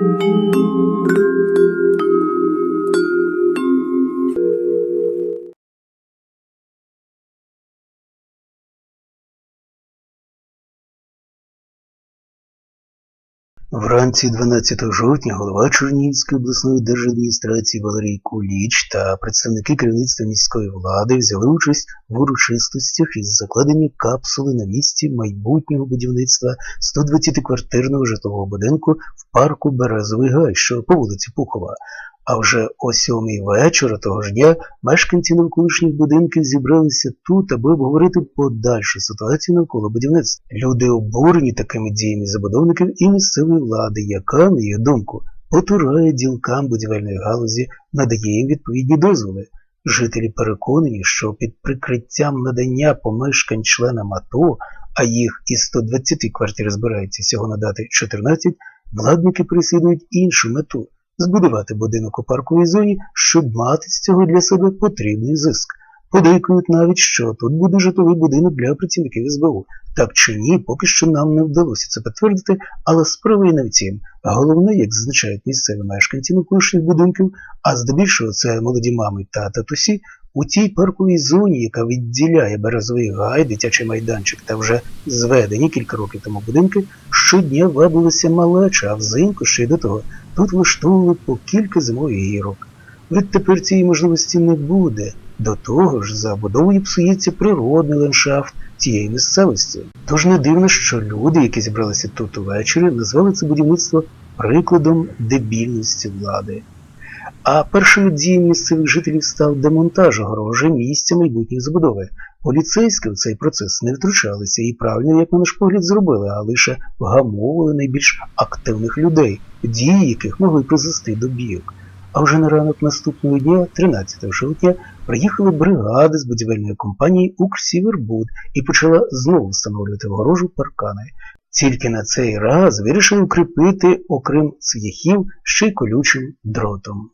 thank you Вранці 12 жовтня голова Чернігівської обласної держадміністрації Валерій Куліч та представники керівництва міської влади взяли участь в урочистостях із закладення капсули на місці майбутнього будівництва 120-квартирного житлового будинку в парку Березовий Гай, що по вулиці Пухова. А вже о сьомій вечора того ж дня мешканці навколишніх будинків зібралися тут, аби обговорити подальшу ситуацію навколо будівництва. Люди обурені такими діями забудовників і місцевої влади, яка, на їх думку, потурає ділкам будівельної галузі, надає їм відповідні дозволи. Жителі переконані, що під прикриттям надання помешкань членам АТО, а їх із 120 квартир збирається всього надати 14, владники переслідують іншу мету збудувати будинок у парковій зоні, щоб мати з цього для себе потрібний зиск. Подейкують навіть, що тут буде житловий будинок для працівників СБУ. Так чи ні, поки що нам не вдалося це підтвердити, але справа і не в тім. Головне, як зазначають місцеві мешканці на будинків, а здебільшого це молоді мами та татусі, у тій парковій зоні, яка відділяє березовий гай, дитячий майданчик та вже зведені кілька років тому будинки, щодня вабилися малеча, а взимку ще й до того тут влаштовували по кілька зимових гірок. Відтепер цієї можливості не буде. До того ж, забудовою псується природний ландшафт цієї місцевості. Тож не дивно, що люди, які зібралися тут увечері, назвали це будівництво прикладом дебільності влади. А першою дією місцевих жителів став демонтаж огорожі місця майбутньої забудови. Поліцейські в цей процес не втручалися і правильно, як на наш погляд, зробили, а лише вгамовували найбільш активних людей, дії яких могли призвести до бійок. А вже на ранок наступного дня, 13 жовтня, приїхали бригади з будівельної компанії «Укрсівербуд» і почала знову встановлювати огорожу паркани. Тільки на цей раз вирішили укріпити, окрім цвяхів, ще й колючим дротом.